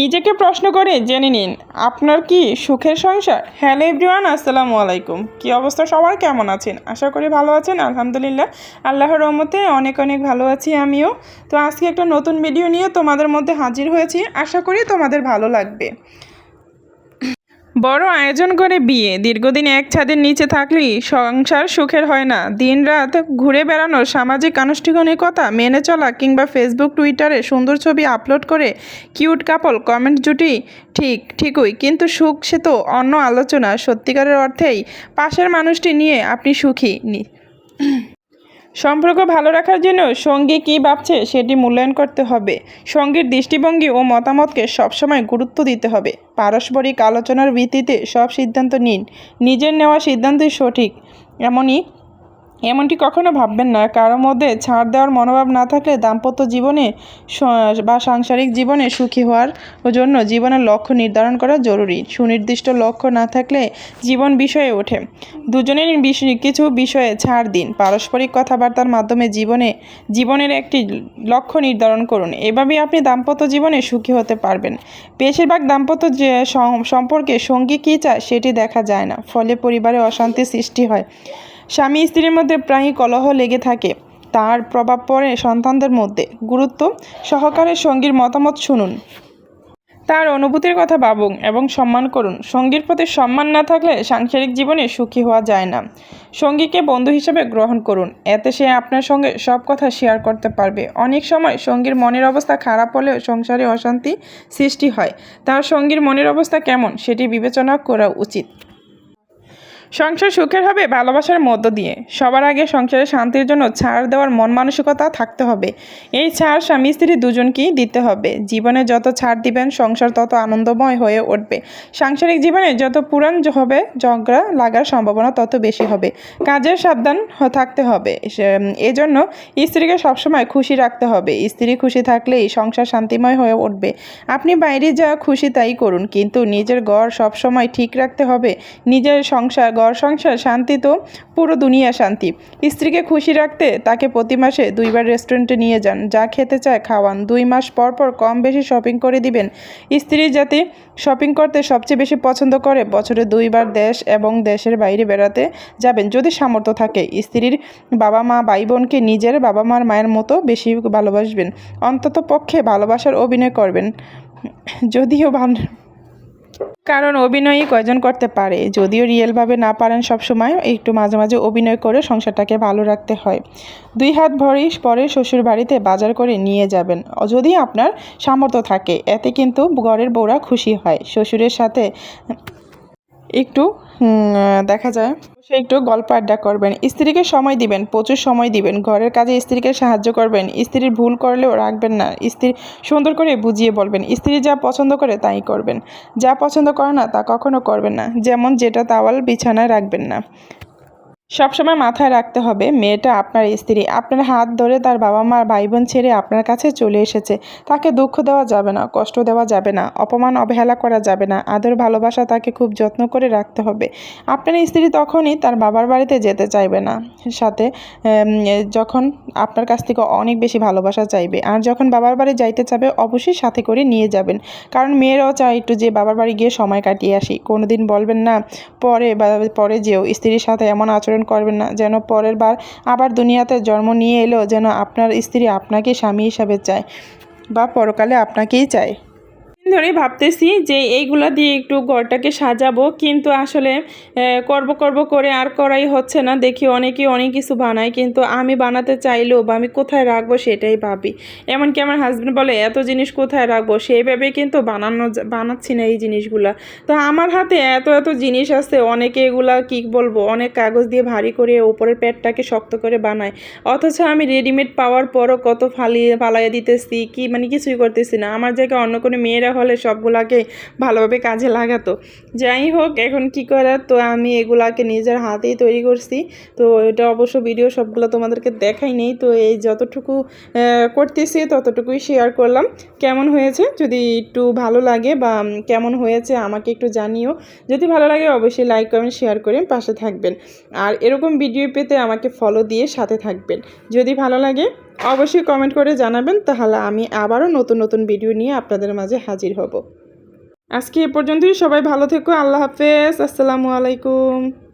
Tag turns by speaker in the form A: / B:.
A: নিজেকে প্রশ্ন করে জেনে নিন, আপনার কি সুখের সংসার? হ্যালো এভরিওয়ান আসসালামু আলাইকুম। কি অবস্থা? সবার কেমন আছেন? আশা করি ভালো আছেন, আলহামদুলিল্লাহ। আল্লাহর রহমতে অনেক অনেক ভালো আছি আমিও। তো আজকে একটা নতুন ভিডিও নিয়ে তোমাদের মধ্যে হাজির হয়েছি। আশা করি তোমাদের ভালো লাগবে। বড় আয়োজন করে বিয়ে। দীর্ঘদিন এক ছাদের নিচে থাকলেই সংসার সুখের হয় না। দিন রাত ঘুরে বেড়ানো, সামাজিক আনুষ্ঠানিকতা মেনে চলা কিংবা ফেসবুক টুইটারে সুন্দর ছবি আপলোড করে কিউট কাপল কমেন্ট জুটি, ঠিক, ঠিকই। কিন্তু সুখ সে তো অন্য আলোচনা। সত্যিকারের অর্থেই পাশের মানুষটি নিয়ে আপনি সুখী। নি- সম্পর্ক ভালো রাখার জন্য সঙ্গী কী ভাবছে সেটি মূল্যায়ন করতে হবে। সঙ্গীর দৃষ্টিভঙ্গি ও মতামতকে সবসময় গুরুত্ব দিতে হবে। পারস্পরিক আলোচনার ভিত্তিতে সব সিদ্ধান্ত নিন। নিজের নেওয়া সিদ্ধান্তই সঠিক। এমনই এমনটি কখনো ভাববেন না। কারোর মধ্যে ছাড় দেওয়ার মনোভাব না থাকলে দাম্পত্য জীবনে বা সাংসারিক জীবনে সুখী হওয়ার জন্য জীবনের লক্ষ্য নির্ধারণ করা জরুরি। সুনির্দিষ্ট লক্ষ্য না থাকলে জীবন বিষয়ে ওঠে। দুজনের কিছু বিষয়ে ছাড় দিন। পারস্পরিক কথাবার্তার মাধ্যমে জীবনে জীবনের একটি লক্ষ্য নির্ধারণ করুন। এভাবেই আপনি দাম্পত্য জীবনে সুখী হতে পারবেন। বেশিরভাগ দাম্পত্য যে সম্পর্কে সঙ্গী কী চায় সেটি দেখা যায় না। ফলে পরিবারে অশান্তি সৃষ্টি হয়। স্বামী স্ত্রীর মধ্যে প্রায়ই কলহ লেগে থাকে। তার প্রভাব পড়ে সন্তানদের মধ্যে। গুরুত্ব সহকারে সঙ্গীর মতামত শুনুন। তার অনুভূতির কথা ভাবুন এবং সম্মান করুন। সঙ্গীর প্রতি সম্মান না থাকলে সাংসারিক জীবনে সুখী হওয়া যায় না। সঙ্গীকে বন্ধু হিসেবে গ্রহণ করুন। এতে সে আপনার সঙ্গে সব কথা শেয়ার করতে পারবে। অনেক সময় সঙ্গীর মনের অবস্থা খারাপ হলেও সংসারে অশান্তি সৃষ্টি হয়। তার সঙ্গীর মনের অবস্থা কেমন সেটি বিবেচনা করা উচিত। সংসার সুখের হবে, ভালোবাসার মধ্য দিয়ে। সবার আগে সংসারে শান্তির জন্য ছাড় দেওয়ার মন মানসিকতা থাকতে হবে। এই ছাড় স্বামী, স্ত্রী দুজনকেই দিতে হবে। জীবনে যত ছাড় দিবেন, সংসার তত আনন্দময় হয়ে উঠবে। সাংসারিক জীবনে যত পুরাণ হবে, ঝগড়া লাগার সম্ভাবনা তত বেশি হবে। কাজের সাবধান থাকতে হবে। এজন্য স্ত্রীকে সবসময় খুশি রাখতে হবে। স্ত্রী খুশি থাকলেই সংসার শান্তিময় হয়ে উঠবে। আপনি বাইরে যা খুশি তাই করুন, কিন্তু নিজের ঘর সবসময় ঠিক রাখতে হবে। নিজের সংসার ঘর সংসার, শান্তি তো, পুরো দুনিয়া শান্তি। স্ত্রীকে খুশি রাখতে তাকে প্রতি মাসে দুইবার রেস্টুরেন্টে নিয়ে যান। যা খেতে চায় খাওয়ান। দুই মাস পর পর কম বেশি শপিং করে দিবেন। স্ত্রী যাতে শপিং করতে সবচেয়ে বেশি পছন্দ করে, বছরে দুইবার দেশ এবং দেশের বাইরে বেড়াতে যাবেন যদি সামর্থ্য থাকে। স্ত্রীর বাবা মা ভাই বোনকে নিজের বাবা মার মায়ের মতো বেশি ভালোবাসবেন। অন্তত পক্ষে ভালোবাসার অভিনয় করবেন। যদিও কারণ অভিনয়ই কয়জন করতে পারে? যদিও রিয়েলভাবে না পারেন সবসময়, একটু মাঝে মাঝে অভিনয় করে সংসারটাকে ভালো রাখতে হয়। দুই হাত ভরি পরে শ্বশুর বাড়িতে বাজার করে নিয়ে যাবেন। যদি আপনার সামর্থ্য থাকে, এতে কিন্তু ঘরের বউরা খুশি হয়। শ্বশুরের সাথে একটু দেখা যায়। সে একটু গল্প আড্ডা করবেন। স্ত্রীকে সময় দিবেন, প্রচুর সময় দিবেন। ঘরের কাজে স্ত্রীকে সাহায্য করবেন। স্ত্রীর ভুল করলেও রাখবেন না। স্ত্রী সুন্দর করে বুঝিয়ে বলবেন, স্ত্রী যা পছন্দ করে তাই করবেন। যা পছন্দ করে না তা কখনো করবেন না। যেমন যেটা তাওয়াল বিছানায় রাখবেন না। সবসময় মাথায় রাখতে হবে, মেয়েটা আপনার স্ত্রী। আপনার হাত ধরে তার বাবা মার ভাই বোন ছেড়ে আপনার কাছে চলে এসেছে। তাকে দুঃখ দেওয়া যাবে না, কষ্ট দেওয়া যাবে না, অপমান, অবহেলা করা যাবে না। আদর, ভালোবাসা তাকে খুব যত্ন করে রাখতে হবে। আপনার স্ত্রী তখনই তার বাবার বাড়িতে যেতে চাইবে না। সাথে যখন আপনার কাছ থেকে অনেক বেশি ভালোবাসা চাইবে। আর যখন বাবার বাড়ি যাইতে চাবে, অবশ্যই সাথে করে নিয়ে যাবেন। কারণ মেয়েরাও চায় একটু যে বাবার বাড়ি গিয়ে সময় কাটিয়ে আসি। কোনোদিন বলবেন না, পরে বা, পরে যেও। স্ত্রীর সাথে এমন আচরণ করবেন না, যেন পরের বার আবার দুনিয়াতে জন্ম নিয়ে এলেও যেন আপনার স্ত্রী আপনাকে স্বামী হিসাবে চায় বা পরকালে আপনাকেই চায়। ধরেই ভাবতেছি যে এইগুলা দিয়ে একটু ঘরটাকে সাজাবো, কিন্তু আসলে করব করব করে আর করাই হচ্ছে না। দেখি অনেকে অনেক কিছু বানায়, কিন্তু আমি বানাতে চাইলেও বা আমি কোথায় রাখব সেটাই ভাবি। এমনকি আমার হাজব্যান্ড বলে, এত জিনিস কোথায় রাখব? সেইভাবে কিন্তু বানানো বানাচ্ছি না এই জিনিসগুলা। তো আমার হাতে এত এত জিনিস আছে, অনেকে এগুলা কি বলব, অনেক কাগজ দিয়ে ভারী করে ওপরের পেটটাকে শক্ত করে বানায়। অথচ আমি রেডিমেড পাওয়ার পরও কত ফালিয়ে পালাইয়ে দিতেছি, কি মানে কিছুই করতেছি না। আমার জায়গায় অন্য কোনো মেয়েরা হলে সবগুলাকে ভালোভাবে কাজে লাগাতো। যাই হোক, এখন কি করার? তো আমি এগুলাকে নিজের হাতেই তৈরি করছি। তো এটা অবশ্য ভিডিও সবগুলো তোমাদেরকে দেখাই নেই। তো এই যতটুকু করতেছি ততটুকুই শেয়ার করলাম। কেমন হয়েছে? যদি একটু ভালো লাগে বা কেমন হয়েছে আমাকে একটু জানিও। যদি ভালো লাগে অবশ্যই লাইক কমেন্ট শেয়ার করে পাশে থাকবেন। আর এরকম ভিডিও পেতে আমাকে ফলো দিয়ে সাথে থাকবেন। যদি ভালো লাগে অবশ্যই কমেন্ট করে জানাবেন, তাহলে আমি আবারও নতুন নতুন ভিডিও নিয়ে আপনাদের মাঝে হাজির হব। আজকে এ পর্যন্তই, সবাই ভালো থেকো, আল্লাহ হাফেজ, আসসালামু আলাইকুম।